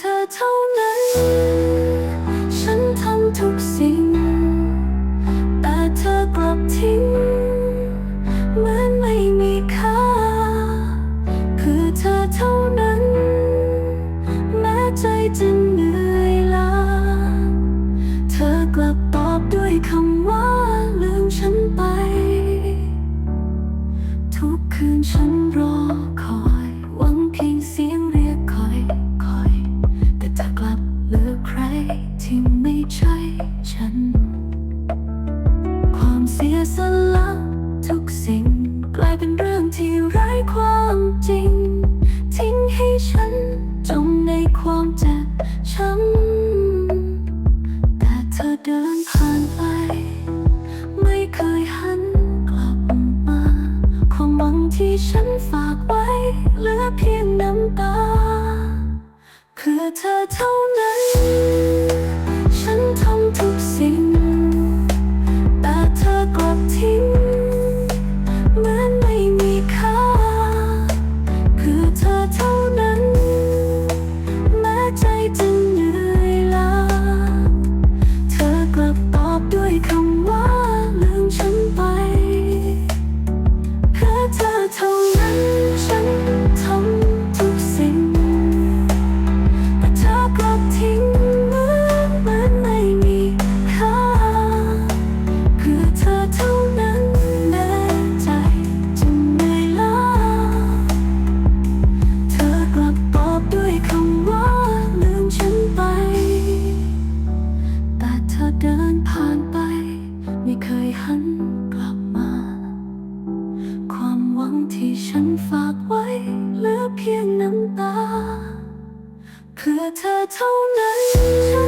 เธอเท่านั้น ฉันทำทุกสิ่ง แต่เธอกลับทิ้ง เหมือนไม่มีค่า คือเธอเท่านั้น แม้ใจจะเหนื่อยล้า เธอกลับ สละทุกสิ่ง กลายเป็นเรื่องที่ไร้ความจริง ทิ้งให้ฉันจมในความเจ็บช้ำแต่เธอเดินผ่านไป ไม่เคยหันกลับมา ความหวังที่ฉันฝากไว้เหลือเพียงน้ำตาเพื่อเธอเท่านั้น เคยหันกลับมา ความหวังที่ฉันฝากไว้เหลือเพียงน้ำตา เพื่อเธอเท่านั้นฉัน